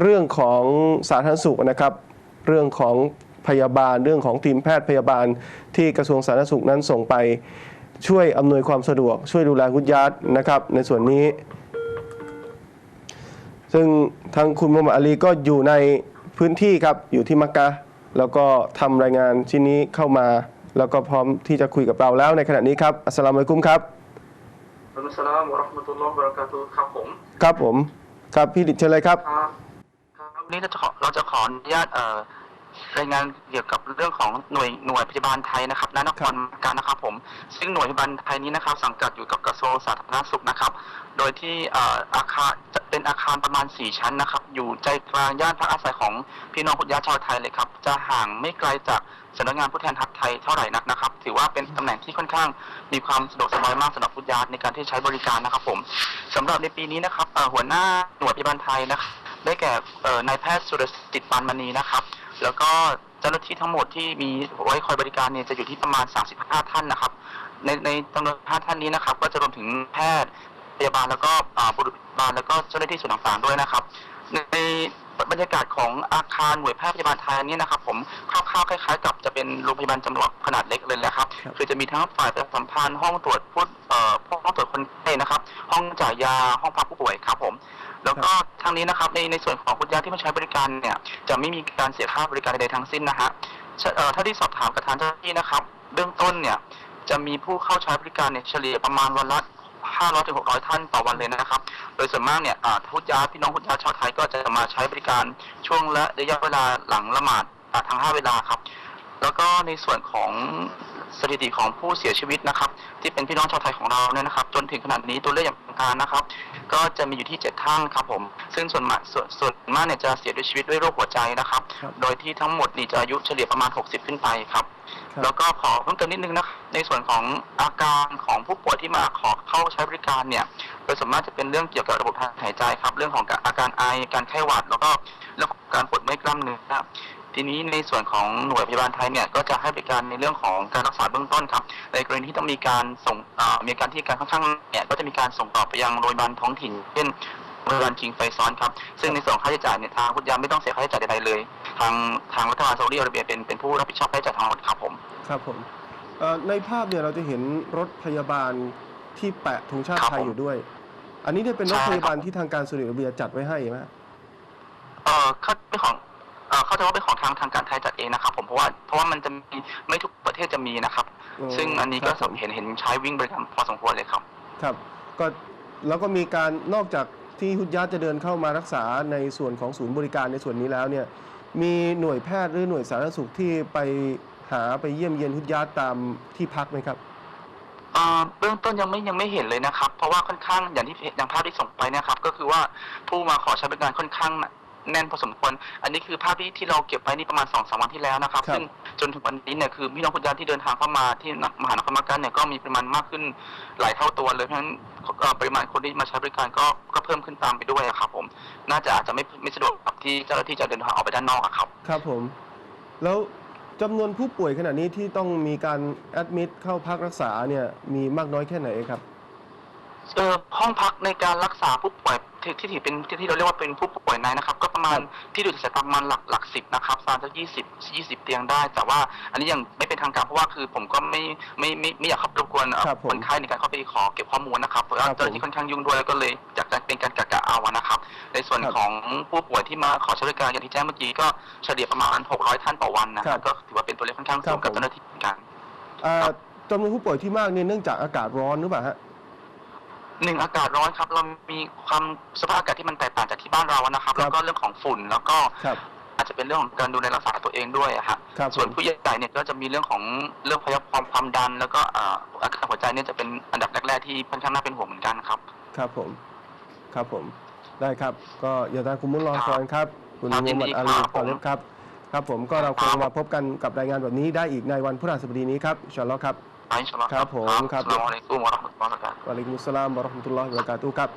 เรื่องของสาธารณสุขนะครับ เรื่องของพยาบาลเรื่องของทีมแพทย์พยาบาลที่กระทรวงสาธารณสุขนั้นส่งไป ช่วยอำนวยความสะดวก ช่วยดูแลคุณญาตินะครับในส่วนนี้ ซึ่งทางคุณมุมอาลีก็อยู่ในพื้นที่ครับอยู่ที่มักกะแล้วก็ทำรายงานชิ้นนี้เข้ามา แล้วก็พร้อมที่จะคุยกับเราแล้วในขณะนี้ครับอัสสลามุอะลัยกุมครับ อัสสลามุอะเราะห์มะตุลลอฮ์วะบะเราะกาตุฮ์ครับผม ครับผม ครับพี่ดิดเชิญเลยครับครับครับวันนี้เราจะขอเราจะขออนุญาตเอ่อรายงานเกี่ยวกับเรื่องของหน่วยหน่วยพยาบาลไทยนะครับณนครมักกะนะครับผม ซึ่งหน่วยพยาบาลไทยนี้นะครับ สังกัดอยู่กับกระทรวงสาธารณสุขนะครับ โดยที่เอ่ออาคารจะ เป็นอาคารประมาณ 4 ชั้นนะครับ อยู่ใจกลางย่านพักอาศัยของพี่น้องพุทธญาชาวไทยเลยครับ จะห่างไม่ไกลจากสำนักงานผู้แทนทัพไทยเท่าไหร่นักนะครับ ถือว่าเป็นตำแหน่งที่ค่อนข้างมีความสะดวกสบายมากสำหรับพุทธญาในการที่ใช้บริการนะครับผมสำหรับในปีนี้นะครับหัวหน้าหน่วยพยาบาลไทยนะครับได้แก่นายแพทย์สุรสิทธิ์ปานมณีนะครับ แล้วก็เจ้าหน้าที่ทั้งหมดที่มีไว้คอยบริการเนี่ยจะอยู่ที่ประมาณ 35 ท่านนะครับ ในในจำนวน5ท่านนี้นะครับ ก็จะรวมถึงแพทย์ พยาบาลแล้วก็อ่าบุรุษพยาบาลแล้วก็เจ้าหน้าที่ส่วนต่างๆด้วยนะครับ ในบรรยากาศของอาคารหน่วยแพทย์พยาบาลไทยนี้นะครับ ผมคร่าวๆคล้ายๆ กับจะเป็นโรงพยาบาลจำลองขนาดเล็กเลยนะครับครับ คือจะมีทั้งฝ่ายประชาสัมพันธ์ห้องตรวจผู้เอ่อห้องตรวจคนไข้นะครับ ห้องจ่ายยาห้องพักผู้ป่วยครับผมแล้วก็ทางนี้นะครับในในส่วนของคุณยาที่มาใช้บริการเนี่ยจะไม่มีการเสียค่าบริการใดๆทั้งสิ้นนะฮะเชเอ่อเท่าที่สอบถามกับทางเจ้าหน้าที่นะครับ เบื้องต้นเนี่ยจะมีผู้เข้าใช้บริการเนี่ยเฉลี่ยประมาณวันละ 500ถึง600 ท่านต่อวันเลยนะครับ โดยส่วนมากเนี่ยอ่าพุทธยาพี่น้องพุทธยาชาวไทยก็จะมาใช้บริการช่วงและระยะเวลาหลังละหมาดอ่าทั้ง 5 เวลาครับ แล้วก็ในส่วนของ สถิติของผู้เสียชีวิตนะครับที่เป็นพี่น้องชาวไทยของเราเนี่ยนะครับ จนถึงขนาดนี้ตัวเลขอย่างเป็นทางการนะครับ ก็จะมีอยู่ที่ 7 ท่านครับผม ซึ่งส่วนมากส่วนส่วนมากเนี่ยจะเสียด้วยชีวิตด้วยโรคหัวใจนะครับครับโดยที่ทั้งหมดนี่จะอายุเฉลี่ยประมาณ 60 ขึ้นไปครับครับแล้วก็ขอเพิ่มเติมนิดนึงนะครับในส่วนของอาการของผู้ป่วยที่มาขอเข้าใช้บริการเนี่ยโดยส่วนมากจะเป็นเรื่องเกี่ยวกับระบบทางหายใจครับ เรื่องของอาการไอการไข้หวัด แล้วก็เรื่องของการปวดเมื่อยกล้ามเนื้อครับ ทีนี้ในส่วนของหน่วยพยาบาลไทยเนี่ยก็จะให้บริการในเรื่องของการรักษาเบื้องต้นครับ ในกรณีที่ต้องมีการส่งเอ่อมีอาการที่การค่อนข้างเนี่ยก็จะมีการส่งต่อไปยังโรงพยาบาลท้องถิ่น เช่นโรงพยาบาลคิงไฟซอนครับ ซึ่งในส่วนของค่าใช้จ่ายเนี่ยทางพุทธยาไม่ต้องเสียค่าใช้จ่ายใดๆเลย ทางทางรัฐบาลซาอุดิอาระเบียเป็นเป็นผู้รับผิดชอบค่าใช้จ่ายทั้งหมดครับผม ครับผมเอ่อในภาพเนี่ยเราจะเห็นรถพยาบาลที่แปะธงชาติครับไทยผมอยู่ด้วย อันนี้เนี่ยเป็นรถใช่พยาบาลครับที่ทางการซาอุดิอาระเบียจัดไว้ให้ไหมเอ่อเขาเป็นของ เอ่อเข้าใจว่าเป็นของทางทางการไทยจัดเองนะครับผมเพราะว่าเพราะว่ามันจะมีไม่ทุกประเทศจะมีนะครับอ๋อซึ่งอันนี้ก็ครับผม เห็นเห็นใช้วิ่งบริการพอสมควรเลยครับ ครับก็แล้วก็มีการนอกจากที่ฮุดยาตจะเดินเข้ามารักษาในส่วนของศูนย์บริการในส่วนนี้แล้วเนี่ยมีหน่วยแพทย์หรือหน่วยสาธารณสุขที่ไปหาไปเยี่ยมเยียนฮุดยาตตามที่พักไหมครับเอ่อเบื้องต้นยังไม่ยังไม่เห็นเลยนะครับ เพราะว่าค่อนข้างอย่างที่อย่างภาพที่ส่งไปเนะครับ ก็คือว่าผู้มาขอใช้บริการค่อนข้าง แน่นพอสมควร อันนี้คือภาพที่ที่เราเก็บไว้นี่ประมาณสองสามวันที่แล้วนะครับครับซึ่งจนถึงวันนี้เนี่ยคือพี่น้องคุณญาติที่เดินทางเข้ามาที่มหานครมักกะเนี่ยก็มีปริมาณมากขึ้นหลายเท่าตัวเลย เพราะฉะนั้นเอ่อปริมาณคนที่มาใช้บริการก็ก็เพิ่มขึ้นตามไปด้วยอะครับผม น่าจะอาจจะไม่ไม่สะดวกกับที่เจ้าหน้าที่จะเดินทางออกไปด้านนอกอะครับ ครับผม แล้วจำนวนผู้ป่วยขณะนี้ที่ต้องมีการแอดมิดเข้าพักรักษาเนี่ยมีมากน้อยแค่ไหนครับ เอ่อห้องพักในการรักษาผู้ป่วยที่ที่ถือเป็นที่ที่เราเรียกว่าเป็นผู้ป่วยในนะครับ ก็ประมาณที่ดูจากประมาณหลักหลักสิบนะครับประมาณสักยี่สิบยี่สิบเตียงได้ แต่ว่าอันนี้ยังไม่เป็นทางการเพราะว่าคือผมก็ไม่ไม่ไม่ไม่อยากเข้าไปรบกวนเอ่อครับผมคนไข้ในการเข้าไปขอเก็บข้อมูลนะครับเพราะว่าครับผมเจ้าหน้าที่ค่อนข้างยุ่งด้วยแล้วก็เลยอยากจะเป็นการกะกะเอาอะนะครับ ในส่วนครับของผู้ป่วยที่มาขอใช้บริการอย่างที่แจ้งเมื่อกี้ก็เฉลี่ยประมาณ 600 ท่านต่อวันนะคครัรับบก็ถือว่าเป็นตัวเลขค่อนข้างครัสูบงกับผม เจ้าหน้าที่เหมือนกันอ่าครับจำนวนผู้ป่วยที่มากเนี่ยเนื่องจากอากาศร้อนหรือเปล่าฮะ หนึ่งอากาศร้อนครับ เรามีความสภาพอากาศที่มันแตกต่างจากที่บ้านเรานะครับครับแล้วก็เรื่องของฝุ่นแล้วก็ครับอาจจะเป็นเรื่องของการดูแลรักษาตัวเองด้วยอะฮะครับส่วนผมผู้ใหญ่เนี่ยก็จะมีเรื่องของเรื่องพยาความความดัน แล้วก็อ่าอาการหัวใจเนี่ยจะเป็นอันดับแรกๆที่ค่อนข้างน่าเป็นห่วงเหมือนกันครับ ครับผมครับผมได้ครับ ก็อย่าตาคุณมุลลอครับก่อนครับ คุณครับมุฮัมมัดยินดีอาลีครับต่อเล็บครับ ครับผมก็เราคงมาพบกันกับรายงานแบบนี้ได้อีกในวันพฤหัสบดีนี้ครับอินชาอัลลอฮ์ครับ อินชาอัลลอฮ์ครับผมครับอัสสลามุอะลัยกุมวะเราะห์มะตุลลอฮิวะบะเราะกาตุฮ์วะอะลัยกุมุสสลามวะเราะห์มะตุลลอฮิวะบะเราะกาตุฮ์ครับ